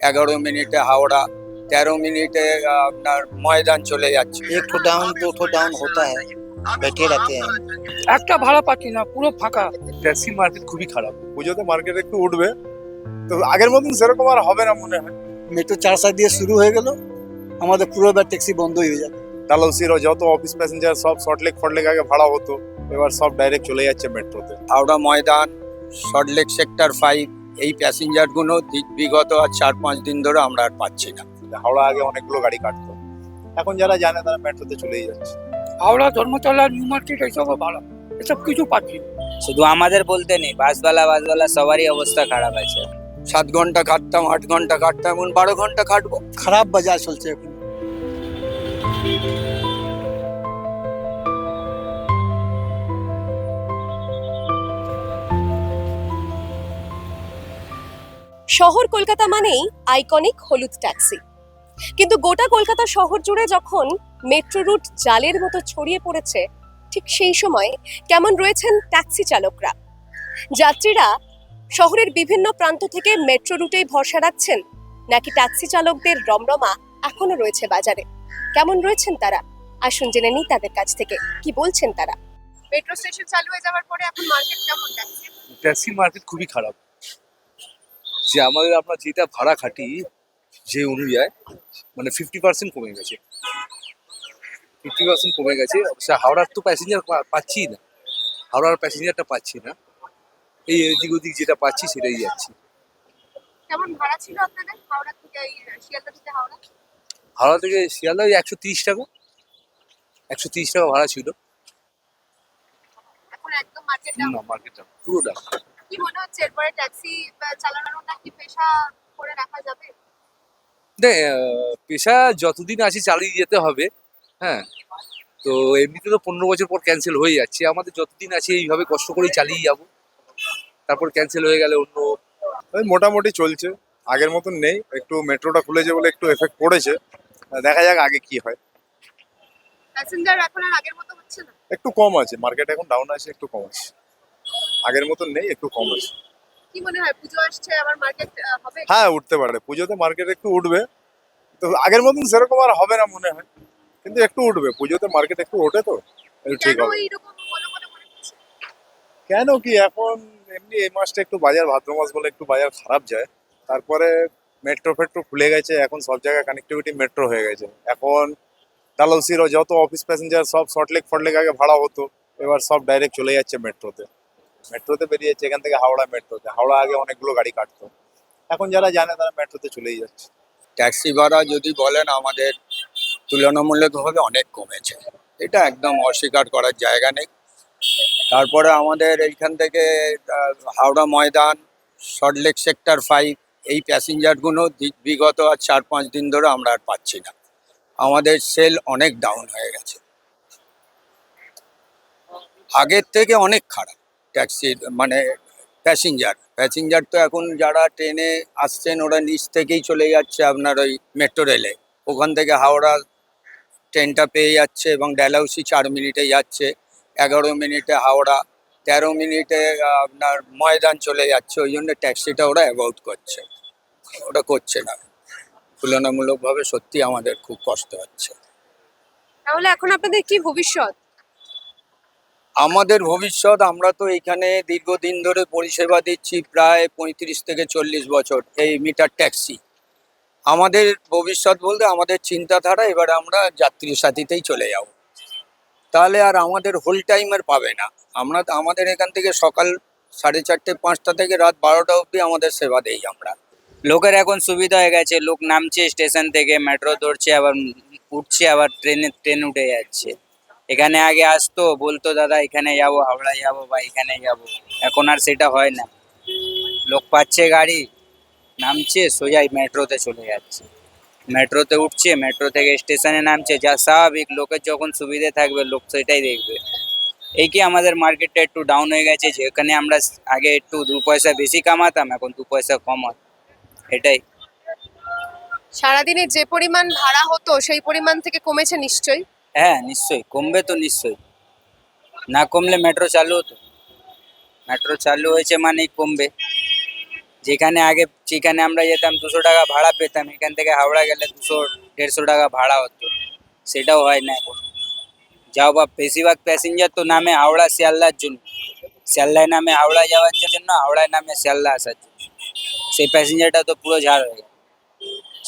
এগারো মিনিটে হাওড়া তেরো মিনিটে আহ, আপনার ময়দান চলে যাচ্ছে एक ठो डाउन दो ठो डाउन होता है बैठे रहते हैं একটা ভাড়া পাচ্ছি না পুরো ফাঁকা ট্যাক্সি মার্কেট খুবই খারাপ পুজোতে মার্কেট একটু উঠবে তো আগের মতন সেরকম আর হবে না মনে হয় মেট্রো চার সাইড দিয়ে শুরু হয়ে গেল আমাদের পুরো এবার ট্যাক্সি বন্ধই হয়ে যাবে ডালহৌসির যত অফিস প্যাসেঞ্জার সব শর্টলেক ফটলেক আগে ভাড়া হতো এবার সব ডাইরেক্ট চলে যাচ্ছে মেট্রোতে Howrah Maidan Salt Lake sector five এই প্যাসেঞ্জারগুলো বিগত আর চার পাঁচ দিন ধরে আমরা আর পাচ্ছি না। হাওড়া আগে অনেকগুলো গাড়ি কাটতো। এখন যারা জানে তারা মেট্রোতে চলেই যাচ্ছে। হাওড়া ধর্মতলা নিউ মার্কেট এইসবও ভাড়া এসব কিছু পাচ্ছি শুধু আমাদের বলতে নেই বাসওয়ালা বাসওয়ালা সবারই অবস্থা খারাপ আছে। সাত ঘণ্টা খাটতাম আট ঘণ্টা খাটতাম এখন বারো ঘণ্টা খাটবো খারাপ বাজার চলছে এখন। শহর কলকাতা মানেই আইকনিক হলুদ ট্যাক্সি কিন্তু গোটা কলকাতা শহর জুড়ে যখন মেট্রো রুট জালের মতো ছড়িয়ে পড়েছে ঠিক সেই সময় কেমন রয়েছেন ট্যাক্সি চালকরা? যাত্রীরা শহরের বিভিন্ন প্রান্ত থেকে মেট্রো রুটেই ভরসা রাখছেন নাকি ট্যাক্সি চালকদের রমরমা এখনও রয়েছে বাজারে? কেমন রয়েছেন তারা? আসুন জেনে নিই তাদের কাছ থেকে। কি বলছেন তারা? মেট্রো স্টেশন চালু হয়ে যাওয়ার পরে এখন মার্কেট কেমন ট্যাক্সি ট্যাক্সি মার্কেট খুবই খারাপ। যে আমাদের আমরা যেটা ভাড়া খাটি যে অনুযায়ী মানে ফিফটি পার্সেন্ট কমে গেছে। ফিফটি পার্সেন্ট কমে গেছে অবশ্য হাওড়ার তো প্যাসেঞ্জার পাচ্ছি না। হাওড়ার প্যাসেঞ্জারটা পাচ্ছি না। এই এদিক ওদিক যেটা পাচ্ছি সেটাই যাচ্ছি। কেমন ভাড়া ছিল আপনাদের? হাওড়া থেকে শিয়ালদা থেকে হাওড়া? হাওড়া থেকে শিয়ালদা ওই একশো তিরিশ টাকা। একশো তিরিশ টাকা ভাড়া ছিল। না মার্কেটটা পুরো ডাউন কি মনে হচ্ছে? এরপরে ট্যাক্সি চালানোটা কি পেশা করে রাখা যাবে? পেশা যতদিন আছে চালিয়ে যেতে হবে হ্যাঁ। তো এমনিতে তো পনেরো বছর পর ক্যান্সেল হয়ে যাচ্ছে। আমাদের যতদিন আছে এইভাবে কষ্ট করেই চালিয়ে যাব। তারপর ক্যান্সেল হয়ে গেলে অন্য মোটামুটি চলছে। আগের মতন নেই। একটু মেট্রোটা খুলেছে বলে একটু এফেক্ট পড়েছে। দেখা যাক আগে কি হয়। প্যাসেঞ্জার এখন আর আগের মতো হচ্ছে না? একটু কম আছে। মার্কেট এখন ডাউন আছে একটু কম আছে। আগের মতন নেই একটু কম আছে। কি মনে হয় পুজো আসছে আবার মার্কেট হবে? হ্যাঁ উঠতে পারে। পুজোতে মার্কেট একটু উঠবে। তো আগের মতন সেরকম আর হবে না মনে হয়। কিন্তু একটু উঠবে। পুজোতে মার্কেট একটু ওঠে তো ঠিক হবে। কেন কি এখন এমনি এই মাসটা একটু বাজার ভাদ্র মাস বলে একটু বাজার খারাপ যায়। তারপরে মেট্রো ফেট্রো খুলে গেছে এখন সব জায়গায় কানেক্টিভিটি মেট্রো হয়ে গেছে। এখন ডালহৌসির যত অফিস প্যাসেঞ্জার সব শর্টলেক ফটলেক আগে ভাড়া হতো এবার সব ডাইরেক্ট চলে যাচ্ছে মেট্রোতে মেট্রোতে বেরিয়েছে, এখান থেকে হাওড়া মেট্রোতে হাওড়া আগে অনেকগুলো গাড়ি কাটতো। এখন যারা জানে তারা মেট্রোতে চলেই যাচ্ছে। ট্যাক্সি ভাড়া যদি বলেন, আমাদের তুলনামূলকভাবে অনেক কমেছে। এটা একদম অস্বীকার করার জায়গা নেই। তারপরে আমাদের এইখান থেকে Howrah Maidan Salt Lake sector five এই প্যাসেঞ্জারগুলো বিগত আর চার পাঁচ দিন ধরে আমরা আর পাচ্ছি না। আমাদের সেল অনেক ডাউন হয়ে গেছে। আগের থেকে অনেক খারাপ। ট্যাক্সির মানে প্যাসেঞ্জার। প্যাসেঞ্জার তো এখন যারা ট্রেনে আসছেন, ওরা নিচ থেকেই চলে যাচ্ছে আপনার ওই মেট্রো রেলে। ওখান থেকে হাওড়া ট্রেনটা পেয়ে যাচ্ছে এবং ডেলাউসি চার মিনিটে যাচ্ছে, এগারো মিনিটে হাওড়া, তেরো মিনিটে আপনার ময়দান চলে যাচ্ছে, ওই জন্য ট্যাক্সিটা ওরা অ্যাভয়েড করছে। ওটা করছে না। তুলনামূলকভাবে সত্যি আমাদের খুব কষ্ট হচ্ছে। তাহলে এখন আপনাদের কি ভবিষ্যৎ? আমাদের ভবিষ্যৎ, আমরা তো এখানে দীর্ঘদিন ধরে পরিষেবা দিচ্ছি প্রায় পঁয়ত্রিশ থেকে চল্লিশ বছর এই মিটার ট্যাক্সি। আমাদের ভবিষ্যৎ বলতে আমাদের চিন্তাধারা, এবার আমরা যাত্রী সাথীতেই চলে যাব। তাহলে আর আমাদের হোল টাইমের পাবে না। আমরা আমাদের এখান থেকে সকাল সাড়ে চারটে, পাঁচটা থেকে রাত বারোটা অবধি আমাদের সেবা দেই আমরা। লোকের এখন সুবিধা হয়ে গেছে, লোক নামছে স্টেশন থেকে মেট্রো ধরছে, আবার উঠছে, আবার ট্রেনে ট্রেন উঠে যাচ্ছে। এখানে আগে আসতো, বলতো, দাদা, এখানে যাব হাওড়া যাব বা এখানে যাব। এখন আর সেটা হয় না। লোক পাচ্ছে গাড়ি, নামছে, সোজাই মেট্রোতে চলে যাচ্ছে। মেট্রোতে উঠছে, মেট্রো থেকে স্টেশনে নামছে, যা স্বাভাবিক, লোকের যখন সুবিধে থাকবে, লোক সেটাই দেখবে। এই কি আমাদের মার্কেটটা একটু ডাউন হয়ে গেছে? যেখানে আমরা আগে একটু দু পয়সা বেশি কামাতাম, এখন দু পয়সা কম এটাই। সারাদিনে যে পরিমাণ ভাড়া হতো, সেই পরিমাণ থেকে কমেছে নিশ্চয়ই। হ্যাঁ নিশ্চয়ই কমবে তো নিশ্চয়ই না কমলে মেট্রো চালু হতো মেট্রো চালু হয়েছে মানেই কমবে যেখানে আগে যেখানে আমরা যেতাম দুশো টাকা ভাড়া পেতাম এখান থেকে হাওড়া গেলে দুশো দেড়শো টাকা ভাড়া হতো সেটাও হয় না এখন যাও বা বেশিরভাগ প্যাসেঞ্জার তো নামে হাওড়া শিয়ালদার জন্য শিয়ালদায় নামে হাওড়া যাওয়ার জন্য হাওড়ায় নামে শিয়ালদা আসার জন্য সেই প্যাসেঞ্জারটা তো পুরো ঝাড় হয়ে গেল।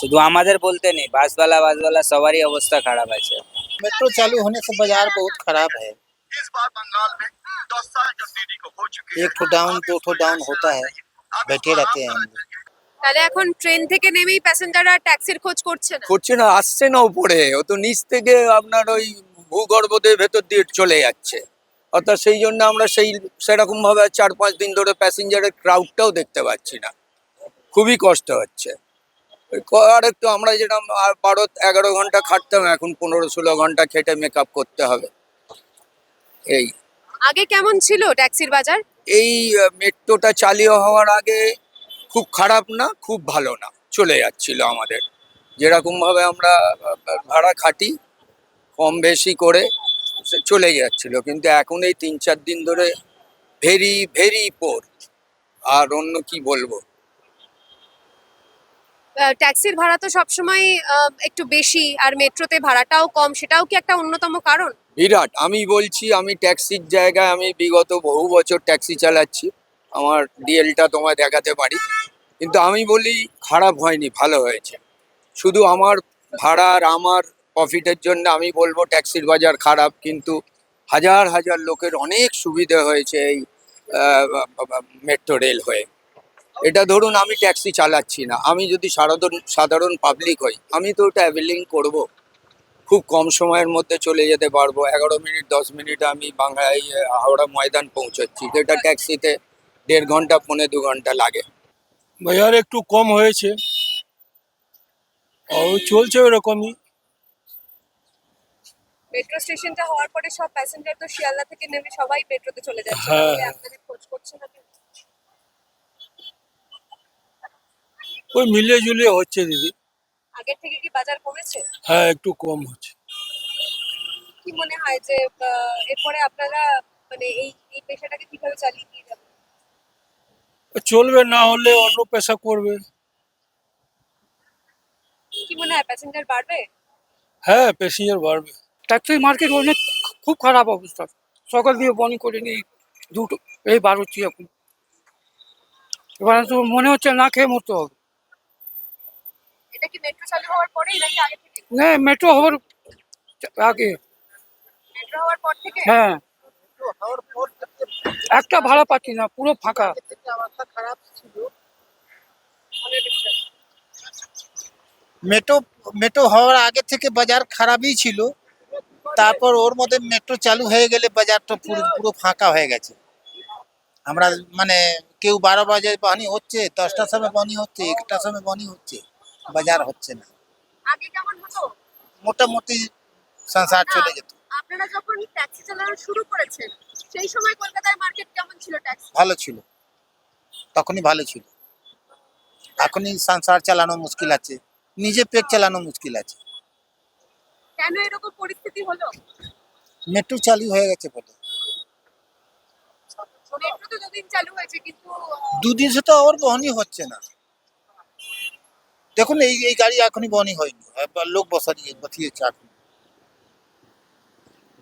শুধু আমাদের বলতে নেই বাসওয়ালা বাসওয়ালা সবারই অবস্থা খারাপ আছে मेट्रो चालू होने से बाजार बहुत खराब है एक ठो डाउन दो ठो डाउन होता है बैठे रहते हैं हम लोग তাহলে এখন ট্রেন থেকে নেমেই প্যাসেঞ্জাররা ট্যাক্সির খোঁজ করছে না করছে না আসছে না উপরে ও তো নিচ থেকে আপনার ওই ভূগর্ভদের ভেতর দিয়ে চলে যাচ্ছে অর্থাৎ সেই জন্য আমরা সেই সেরকম ভাবে চার পাঁচ দিন ধরে প্যাসেঞ্জারের ক্রাউডটাও দেখতে পাচ্ছি না খুবই কষ্ট হচ্ছে ওই ক- আর একটু আমরা আর বারো এগারো ঘণ্টা খাটতাম এখন পনেরো ষোলো ঘণ্টা খেটে মেক আপ করতে হবে। এই। আগে কেমন ছিল ট্যাক্সির বাজার? এই মেট্রোটা চালু হওয়ার আগে খুব খারাপ না খুব ভালো না চলে যাচ্ছিল আমাদের। যেরকম ভাবে আমরা ভাড়া খাটি কম বেশি করে চলে যাচ্ছিল। কিন্তু এখন এই তিন চার দিন ধরে ভেরি ভেরি পোর আর অন্য কি বলব? ট্যাক্সির ভাড়া তো সবসময় একটু বেশি আর মেট্রোতে ভাড়াটাও কম, সেটাও কি একটা অন্যতম কারণ? বিরাট, আমি বলছি আমি ট্যাক্সির জায়গায় আমি বিগত বহু বছর ট্যাক্সি চালাচ্ছি, আমার ডিএলটা তোমায় দেখাতে পারি, কিন্তু আমি বলি খারাপ হয়নি, ভালো হয়েছে। শুধু আমার ভাড়া আর আমার প্রফিটের জন্য আমি বলব ট্যাক্সির বাজার খারাপ, কিন্তু হাজার হাজার লোকের অনেক সুবিধে হয়েছে এই মেট্রো রেল হয়ে। এটা ধরুন আমি ট্যাক্সি চালাচ্ছি না আমি যদি সাধারণ সাধারণ পাবলিক হই আমি তো ওটা অ্যাভেলিং করব। খুব কম সময়ের মধ্যে চলে যেতে পারব এগারো মিনিট দশ মিনিট আমি বাংলায় হাওড়া ময়দান পৌঁছচ্ছি যেটা ট্যাক্সিতে দেড় ঘণ্টা পৌনে দু ঘণ্টা লাগে। বাজার একটু কম হয়েছে। আর চলছে ওরকমই। মেট্রো স্টেশনটা হওয়ার পরে সব প্যাসেঞ্জার তো শিয়ালদা থেকে নেমে সবাই মেট্রোতে চলে যাচ্ছে। হ্যাঁ। আপনাদের খোঁজ করছে না ওই মিলে জুলে হচ্ছে দিদি। আগের থেকে কি বাজার কমেছে? হ্যাঁ একটু কম হচ্ছে। কি মনে হয় যে এরপরে আপনারা মানে এই এই পেশাটাকে কীভাবে চালিয়ে নিয়ে যাবেন? চলবে না হলে অন্য পেশা করবে। কি মনে হয় প্যাসেঞ্জার বাড়বে? হ্যাঁ প্যাসেঞ্জার বাড়বে। ট্যাক্সি মার্কেট অনেক খুব খারাপ অবস্থা। সকাল দিয়ে বনি করে নিই দুটো এই বার হচ্ছি এখন। এবার তো মনে হচ্ছে না খেয়ে মরতে হবে। এটা কি মেট্রো চালু হওয়ার পরেই নাকি আগে থেকে? না মেট্রো হওয়ার আগে। মেট্রো হওয়ার পর থেকে? হ্যাঁ। একটা ভাড়া পাচ্ছি না পুরো ফাঁকা। মেট্রো মেট্রো হওয়ার আগে থেকে বাজার খারাপই ছিল। তারপর ওর মধ্যে মেট্রো চালু হয়ে গেলে বাজারটা পুরো পুরো ফাঁকা হয়ে গেছে। আমরা মানে কেউ বারো বাজে বনি হচ্ছে দশটার সময় বনি হচ্ছে একটার সময় বনি হচ্ছে। বাজার হচ্ছে না। আগে কেমন হতো? মোটামুটি সংসার চলে যেত। আপনারা যখন ট্যাক্সি চালানো শুরু করেছেন সেই সময় কলকাতায় মার্কেট কেমন ছিল ট্যাক্সি? ভালো ছিল। তখনই ভালো ছিল। এখনই সংসার চালানো মুশকিল আছে। নিজে পেট চালানো মুশকিল আছে। কেন এরকম পরিস্থিতি হলো? মেট্রো চালু হয়ে গেছে বলে মেট্রো তো দুদিন চালু হয়েছে কিন্তু দুদিন সে তো আর বহনই হচ্ছে না। দেখুন এই এই গাড়ি এখনই বনি হয়নি। একবার লোক বসারিয়ে বসিয়েছে এখন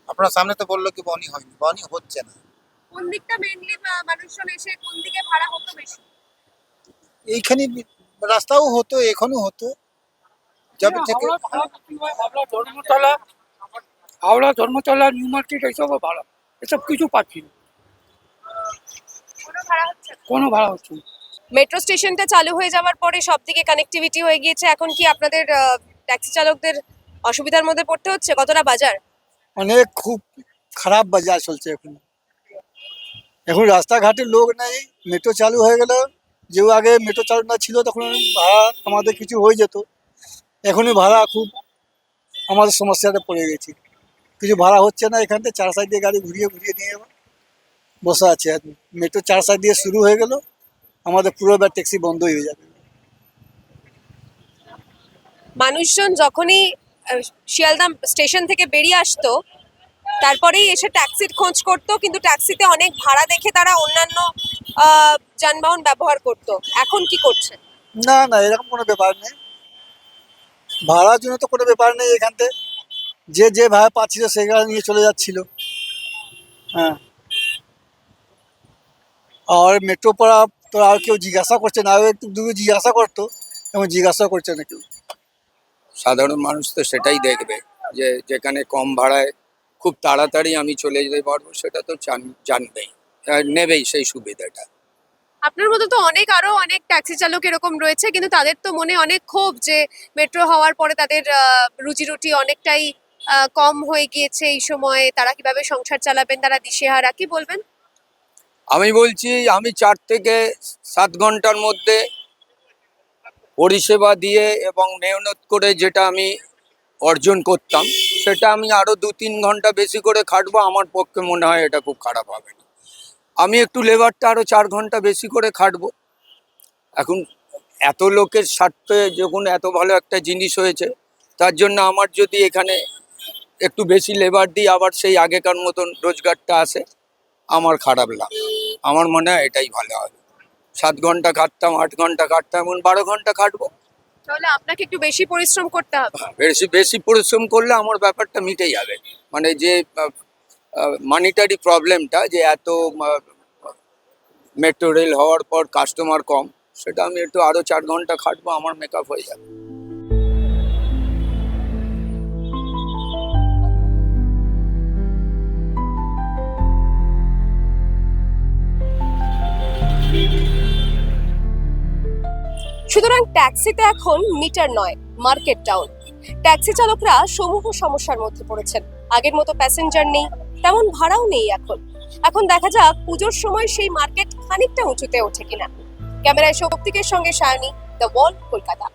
আপনার সামনে তো বলল কি বনি হয়নি। বনি হচ্ছে না। কোন দিকটা মেইনলি মানুষজন এসে কোন দিকে ভাড়া হতো বেশি? এইখানে রাস্তাও হতো এখনও হতো। যবে থেকে হাওড়া ধর্মতলা হাওড়া ধর্মতলা নিউ মার্কেট এইসবও ভাড়া। এসব কিছু পাচ্ছি না। কোনো ভাড়া হচ্ছে না? কোনো ভাড়া হচ্ছে না। মেট্রো স্টেশনটা চালু হয়ে যাওয়ার পরে সব দিকে কানেক্টিভিটি হয়ে গিয়েছে। এখন কি আপনাদের ট্যাক্সি চালকদের অসুবিধার মধ্যে পড়তে হচ্ছে? কতটা বাজার? অনেক খুব খারাপ বাজার চলছে এখন। এখন রাস্তাঘাটে লোক নেই, মেট্রো চালু হয়ে গেল। যেও আগে মেট্রো চালু না ছিল, তখন ভাড়া আমাদের কিছু হয়ে যেত। এখনই ভাড়া খুব আমাদের সমস্যাতে পড়ে গেছি। কিছু ভাড়া হচ্ছে না এখান থেকে, চার সাইড দিয়ে গাড়ি ঘুরিয়ে ঘুরিয়ে নিয়ে বসে আছে। মেট্রো চার সাইড দিয়ে শুরু হয়ে গেল। আমাদের পুরো এবার ট্যাক্সি বন্ধ হয়ে যাবে। মানুষজন যখনই আহ, শিয়ালদা স্টেশন থেকে বেরিয়ে আসতো তারপরেই এসে ট্যাক্সির খোঁজ করতো কিন্তু ট্যাক্সিতে অনেক ভাড়া দেখে তারা অন্যান্য যানবাহন ব্যবহার করত। এখন কি করছে? না না এরকম কোনো ব্যাপার নেই। ভাড়ার জন্য তো কোনো ব্যাপার নেই এখান থেকে। যে যে ভাড়া পাচ্ছিল সে নিয়ে চলে যাচ্ছিল। হ্যাঁ। আর মেট্রো পড়া তো আর কেউ জিজ্ঞাসা করছে না একটু দূরে জিজ্ঞাসা করতো এবং জিজ্ঞাসা করছে না কেউ। সাধারণ মানুষ তো সেটাই দেখবে যে যেখানে কম ভাড়ায় খুব তাড়াতাড়ি আমি চলে যেতে পারব সেটা তো জান- জানবেই নেবেই সেই সুবিধাটা। আপনার মতো তো অনেক আরও অনেক ট্যাক্সি চালক এরকম রয়েছে কিন্তু তাদের তো মনে অনেক ক্ষোভ যে মেট্রো হওয়ার পরে তাদের রুজি রুটি অনেকটাই কম হয়ে গিয়েছে এই সময়ে। তারা কীভাবে সংসার চালাবেন তারা দিশেহারা কি বলবেন? আমি বলছি, আমি চার থেকে সাত ঘণ্টার মধ্যে পরিষেবা দিয়ে এবং মেহনত করে যেটা আমি অর্জন করতাম, সেটা আমি আরও দু তিন ঘণ্টা বেশি করে খাটবো, আমার পক্ষে মনে হয় এটা খুব খারাপ হবে না। আমি একটু লেবারটা আরও চার ঘণ্টা বেশি করে খাটবো। এখন এত লোকের স্বার্থে যখন এত ভালো একটা জিনিস হয়েছে, তার জন্য আমার যদি এখানে একটু বেশি লেবার দিই, আবার সেই আগেকার মতন রোজগারটা আসে আমার খারাপ লাগ আমার মনে হয় এটাই ভালো হবে। সাত ঘণ্টা খাটতাম আট ঘণ্টা খাটতাম এখন বারো ঘণ্টা খাটবো তাহলে আপনাকে একটু বেশি পরিশ্রম করতে হবে। বেশি বেশি পরিশ্রম করলে আমার ব্যাপারটা মিটে যাবে। মানে যে মানিটারি প্রবলেমটা যে এত মেট্রো রেল হওয়ার পর কাস্টমার কম সেটা আমি একটু আরও চার ঘণ্টা খাটবো আমার মেকআপ হয়ে যাবে। সুতরাং ট্যাক্সিতে এখন মিটার নয়, মার্কেট টাউন। ট্যাক্সি চালকরা সমূহ সমস্যার মধ্যে পড়েছেন। আগের মতো প্যাসেঞ্জার নেই, তেমন ভাড়াও নেই এখন। এখন দেখা যাক পুজোর সময় সেই মার্কেট খানিকটা উঁচুতে ওঠে কিনা। ক্যামেরায় শক্তিকের সঙ্গে সায়নী, দ্য ওয়াল কলকাতা।